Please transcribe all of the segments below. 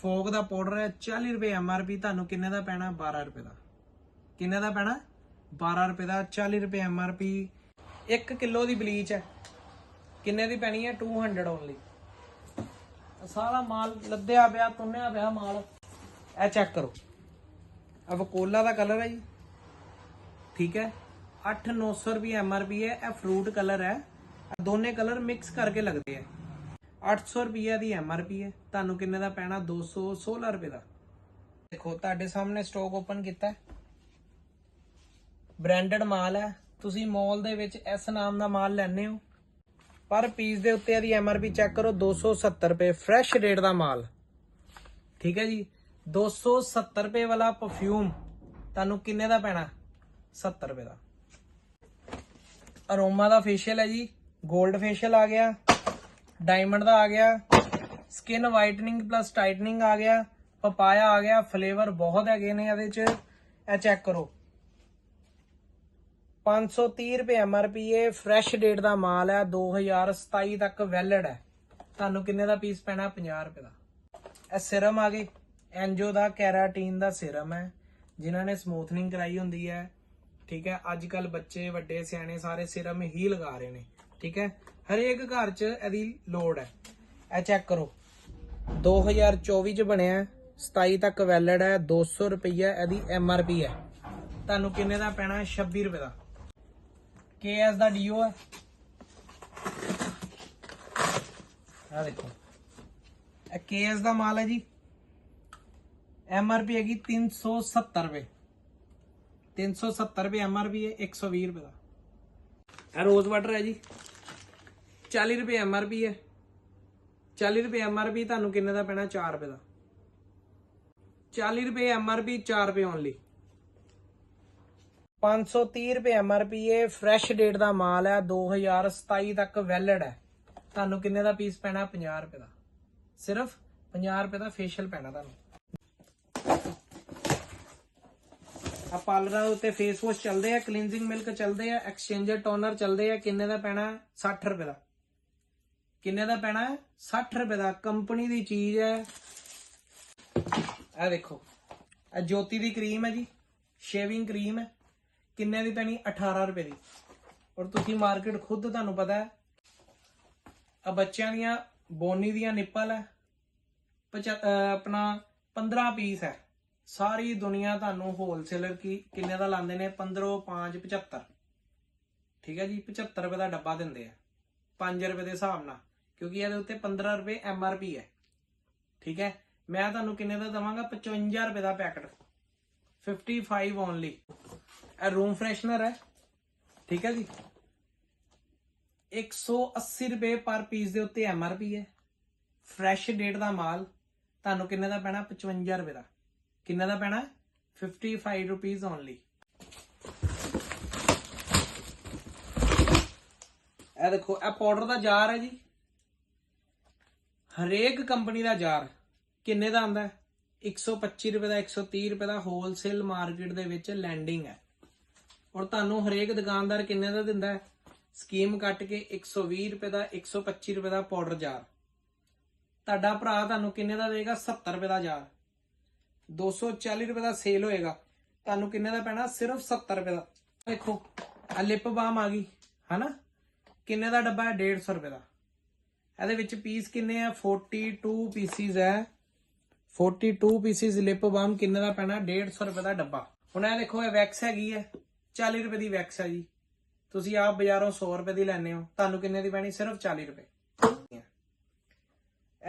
Fog ਦਾ powder ਹੈ 40 ਰੁਪਏ MRP ਤੁਹਾਨੂੰ ਕਿੰਨੇ ਦਾ ਪੈਣਾ? 12 ਰੁਪਏ ਦਾ। ਕਿੰਨੇ ਦਾ ਪੈਣਾ? 12 ਰੁਪਏ ਦਾ 40 ਰੁਪਏ ਐਮਆਰਪੀ 1 ਕਿਲੋ ਦੀ ਬਲੀਚ ਹੈ। ਕਿੰਨੇ ਦੀ ਪੈਣੀ ਹੈ? 200 ਓਨਲੀ ਸਾਰਾ ਮਾਲ ਲੱਦਿਆ ਪਿਆ, ਤੁੰਨਿਆ ਪਿਆ ਮਾਲ। ਇਹ ਚੈੱਕ ਕਰੋ। ਆ ਵਕੋਲਾ ਦਾ ਕਲਰ ਹੈ ਜੀ। ਠੀਕ ਹੈ। 8-900 ਰੁਪਏ ਐਮਆਰਪੀ ਹੈ। ਇਹ ਫਰੂਟ ਕਲਰ ਹੈ। ਦੋਨੇ ਕਲਰ ਮਿਕਸ ਕਰਕੇ ਲੱਗਦੇ ਆ 800 ਰੁਪਏ ਦੀ ਐਮਆਰਪੀ ਹੈ। ਤੁਹਾਨੂੰ ਕਿੰਨੇ ਦਾ ਪੈਣਾ? 216 ਰੁਪਏ ਦਾ। ਦੇਖੋ, ਤੁਹਾਡੇ ਸਾਹਮਣੇ ਸਟਾਕ ਓਪਨ ਕੀਤਾ ਹੈ। ਬ੍ਰਾਂਡਡ ਮਾਲ ਹੈ। ਤੁਸੀਂ ਮਾਲ ਦੇ ਵਿੱਚ ਇਸ ਨਾਮ ਦਾ ਮਾਲ ਲੈਣੇ ਹੋ। ਪਰ ਪੀਸ ਦੇ ਉੱਤੇ ਇਹਦੀ ਐਮਆਰਪੀ ਚੈੱਕ ਕਰੋ 270 ਰੁਪਏ ਫਰੈਸ਼ ਰੇਟ ਦਾ ਮਾਲ। ਠੀਕ ਹੈ ਜੀ? 270 ਰੁਪਏ ਵਾਲਾ ਪਰਫਿਊਮ ਤੁਹਾਨੂੰ ਕਿੰਨੇ ਦਾ ਪੈਣਾ? 70 ਰੁਪਏ ਦਾ। ਅਰੋਮਾ ਦਾ ਫੇਸ਼ੀਅਲ ਹੈ ਜੀ। 골ਡ ਫੇਸ਼ੀਅਲ ਆ ਗਿਆ। ਡਾਇਮੰਡ ਦਾ ਆ ਗਿਆ ਸਕਿਨ ਵਾਈਟਨਿੰਗ ਪਲੱਸ ਟਾਈਟਨਿੰਗ ਆ ਗਿਆ, ਪਪਾਇਆ ਆ ਗਿਆ ਫਲੇਵਰ ਬਹੁਤ ਹੈਗੇ ਨੇ ਇਹਦੇ ਚ, ਇਹ ਚੈੱਕ ਕਰੋ। 530 ਰੁਪਏ ਐਮਆਰਪੀ ਇਹ ਫਰੈਸ਼ ਡੇਟ ਦਾ ਮਾਲ ਹੈ 2027 ਤੱਕ ਵੈਲਿਡ ਹੈ। ਤੁਹਾਨੂੰ ਕਿੰਨੇ ਦਾ ਪੀਸ ਪੈਣਾ? 50 ਰੁਪਏ ਦਾ। ਇਹ ਸਿਰਮ ਆ ਗਏ ਐਂਜੋ ਦਾ ਕੈਰਾਟੀਨ ਦਾ ਸਿਰਮ ਹੈ, ਜਿਨ੍ਹਾਂ ਨੇ ਸਮੂਥਨਿੰਗ ਕਰਾਈ ਹੁੰਦੀ ਹੈ। ਠੀਕ ਹੈ, ਅੱਜ ਕੱਲ ਬੱਚੇ ਵੱਡੇ, ਸਿਆਣੇ ਸਾਰੇ ਸਿਰਮ ਹੀ ਲਗਾ ਰਹੇ ਨੇ। ਠੀਕ ਹੈ ਹਰੇਕ ਘਰ 'ਚ ਇਹਦੀ ਲੋੜ ਹੈ। ਇਹ ਚੈੱਕ ਕਰੋ। 2024 ਚ ਬਣਿਆ ਹੈ, 27 ਤੱਕ ਵੈਲਿਡ ਹੈ। 200 ਰੁਪਈਆ ਇਹਦੀ ਐੱਮ ਆਰ ਪੀ ਹੈ। ਤੁਹਾਨੂੰ ਕਿੰਨੇ ਦਾ ਪੈਣਾ ਹੈ? 26 ਰੁਪਏ ਦਾ। ਕੇਐਸ ਦਾ ਡੀਓ ਹੈ। ਆ ਦੇਖੋ। ਇਹ ਕੇਐਸ ਦਾ ਮਾਲ ਹੈ ਜੀ। ਐੱਮ ਆਰ ਪੀ ਹੈਗੀ 370 ਰੁਪਏ। 370 ਰੁਪਏ ਐੱਮ ਆਰ ਪੀ ਹੈ। 120 ਰੁਪਏ ਦਾ। ਇਹ ਰੋਜ਼ ਵਾਟਰ ਹੈ ਜੀ। 40 ਰੁਪਏ ਐਮਆਰਪੀ ਹੈ। 40 ਰੁਪਏ ਐਮਆਰਪੀ ਤੁਹਾਨੂੰ ਕਿੰਨੇ ਦਾ ਪੈਣਾ? 4 ਰੁਪਏ ਦਾ। 40 ਰੁਪਏ ਐਮਆਰਪੀ 4 ਰੁਪਏ ਓਨਲੀ 530 ਰੁਪਏ ਐਮਆਰਪੀ ਇਹ ਫਰੈਸ਼ ਡੇਟ ਦਾ ਮਾਲ ਹੈ। 2027 ਤੱਕ ਵੈਲਿਡ ਹੈ। ਤੁਹਾਨੂੰ ਕਿੰਨੇ ਦਾ ਪੀਸ ਪੈਣਾ? 50 ਰੁਪਏ ਦਾ। ਸਿਰਫ 50 ਰੁਪਏ ਦਾ ਫੇਸ਼ੀਅਲ ਪੈਣਾ ਤੁਹਾਨੂੰ। ਆ ਪਾਰਲਰਾਂ ਦੇ ਉੱਤੇ ਫੇਸ ਵਾਸ਼ ਚੱਲਦੇ ਆ ਕਲੀਨਜ਼ਿੰਗ ਮਿਲਕ ਚੱਲਦੇ ਆ ਐਕਸਚੇਂਜਰ ਟੋਨਰ ਚੱਲਦੇ ਆ। ਕਿੰਨੇ ਦਾ ਪੈਣਾ? 60 ਰੁਪਏ ਦਾ। ਕਿੰਨੇ ਦਾ ਪੈਣਾ 60 ਰੁਪਏ ਦਾ। ਕੰਪਨੀ ਦੀ ਚੀਜ਼ ਹੈ। ਇਹ ਦੇਖੋ। ਇਹ ਜੋਤੀ ਦੀ ਕਰੀਮ ਹੈ ਜੀ। ਸ਼ੇਵਿੰਗ ਕਰੀਮ ਹੈ। ਕਿੰਨੇ ਦੀ ਪੈਣੀ? 18 ਰੁਪਏ ਦੀ। ਔਰ ਤੁਸੀਂ ਮਾਰਕੀਟ ਖੁਦ ਤੁਹਾਨੂੰ ਪਤਾ ਹੈ। ਆ ਬੱਚਿਆਂ ਦੀਆਂ ਬੋਨੀ ਦੀਆਂ ਨਿੱਪਲ ਹੈ। ਪਚੱ- ਆਪਣਾ 15 ਪੀਸ ਹੈ। ਸਾਰੀ ਦੁਨੀਆ ਤੁਹਾਨੂੰ ਹੋਲਸੇਲਰ ਕੀ, ਕਿੰਨੇ ਦਾ ਲਾਉਂਦੇ ਨੇ? 15 5 75 ਠੀਕ ਹੈ ਜੀ? 75 ਰੁਪਏ ਦਾ ਡੱਬਾ ਦਿੰਦੇ ਆ। 5 ਰੁਪਏ ਦੇ ਹਿਸਾਬ ਨਾਲ। ਕਿਉਂਕਿ ਇਹਦੇ ਉੱਤੇ 15 ਰੁਪਏ ਐਮ ਆਰ ਪੀ ਹੈ। ਠੀਕ ਹੈ? ਮੈਂ ਤੁਹਾਨੂੰ ਕਿੰਨੇ ਦਾ ਦਵਾਂਗਾ? 55 ਰੁਪਏ ਦਾ ਪੈਕਟ। 55 ਓਨਲੀ ਇਹ ਰੂਮ ਫਰੈਸ਼ਨਰ ਹੈ। ਠੀਕ ਹੈ ਜੀ? 180 ਰੁਪਏ ਪਰ ਪੀਸ ਦੇ ਉੱਤੇ ਐਮ ਆਰ ਪੀ ਹੈ। ਫਰੈਸ਼ ਡੇਟ ਦਾ ਮਾਲ। ਤੁਹਾਨੂੰ ਕਿੰਨੇ ਦਾ ਪੈਣਾ? 55 ਰੁਪਏ ਦਾ। ਕਿੰਨੇ ਦਾ ਪੈਣਾ? 55 ਰੁਪੀਸ ਓਨਲੀ ਇਹ ਦੇਖੋ, ਇਹ ਪਾਊਡਰ ਦਾ ਜਾਰ ਹੈ ਜੀ। ਹਰੇਕ ਕੰਪਨੀ ਦਾ ਜਾਰ ਕਿੰਨੇ ਦਾ ਆਂਦਾ 125 ਰੁਪਏ ਦਾ 130 ਰੁਪਏ ਦਾ ਹੋਲਸੇਲ ਮਾਰਕੀਟ ਦੇ ਵਿੱਚ ਲੈਂਡਿੰਗ ਹੈ। ਔਰ ਤੁਹਾਨੂੰ ਹਰੇਕ ਦੁਕਾਨਦਾਰ ਕਿੰਨੇ ਦਾ ਦਿੰਦਾ ਹੈ? ਸਕੀਮ ਕੱਟ ਕੇ 120 ਰੁਪਏ ਦਾ 125 ਰੁਪਏ ਦਾ ਪਾਊਡਰ ਜਾਰ ਤੁਹਾਡਾ ਭਰਾ ਤੁਹਾਨੂੰ ਕਿੰਨੇ ਦਾ ਦੇਗਾ? 70 ਰੁਪਏ ਦਾ ਜਾਰ 240 ਰੁਪਏ ਦਾ ਸੇਲ ਹੋਏਗਾ। ਤੁਹਾਨੂੰ ਕਿੰਨੇ ਦਾ ਪੈਣਾ? ਸਿਰਫ 70 ਰੁਪਏ ਦਾ। ਦੇਖੋ ਆ ਲਿਪ ਬਾਮ ਆ ਗਈ, ਹਨਾ? ਕਿੰਨੇ ਦਾ ਡੱਬਾ ਹੈ? 150 ਰੁਪਏ ਦਾ। ਇਹਦੇ ਵਿੱਚ ਪੀਸ ਕਿੰਨੇ ਆ? 42 ਪੀਸਿਸ ਹੈ। 42 ਪੀਸਿਸ ਲਿਪ ਬਾਮ ਕਿੰਨੇ ਦਾ ਪੈਣਾ? 150 ਰੁਪਏ ਦਾ ਡੱਬਾ। ਹੁਣ ਇਹ ਦੇਖੋ, ਇਹ ਵੈਕਸ ਹੈਗੀ ਹੈ। 40 ਰੁਪਏ ਦੀ ਵੈਕਸ ਹੈ ਜੀ। ਤੁਸੀਂ ਆਪ ਬਾਜ਼ਾਰੋਂ 100 ਰੁਪਏ ਦੀ ਲੈਣੇ ਹੋ। ਤੁਹਾਨੂੰ ਕਿੰਨੇ ਦੀ ਪੈਣੀ? ਸਿਰਫ 40 ਰੁਪਏ।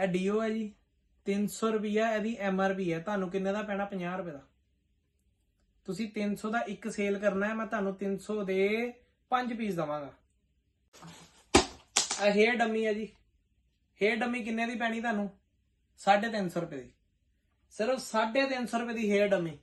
ਇਹ ਡੀਓ ਹੈ ਜੀ। 300 ਰੁਪਿਆ ਇਹਦੀ ਐਮ ਆਰ ਪੀ ਹੈ। ਤੁਹਾਨੂੰ ਕਿੰਨੇ ਦਾ ਪੈਣਾ? 50 ਰੁਪਏ ਦਾ। ਤੁਸੀਂ 300 ਦਾ ਇੱਕ ਸੇਲ ਕਰਨਾ ਹੈ। ਮੈਂ ਤੁਹਾਨੂੰ 300 ਦੇ 5 ਪੀਸ ਦਵਾਂਗਾ। ਇਹ ਹੇਅਰ ਡਮੀ ਹੈ ਜੀ। ਹੇਅਰ ਡਮੀ, ਕਿੰਨੇ ਦੀ ਪੈਣੀ ਤੁਹਾਨੂੰ? 350 ਰੁਪਏ ਦੀ। ਸਿਰਫ 350 ਰੁਪਏ ਦੀ ਹੇਅਰ ਡਮੀ।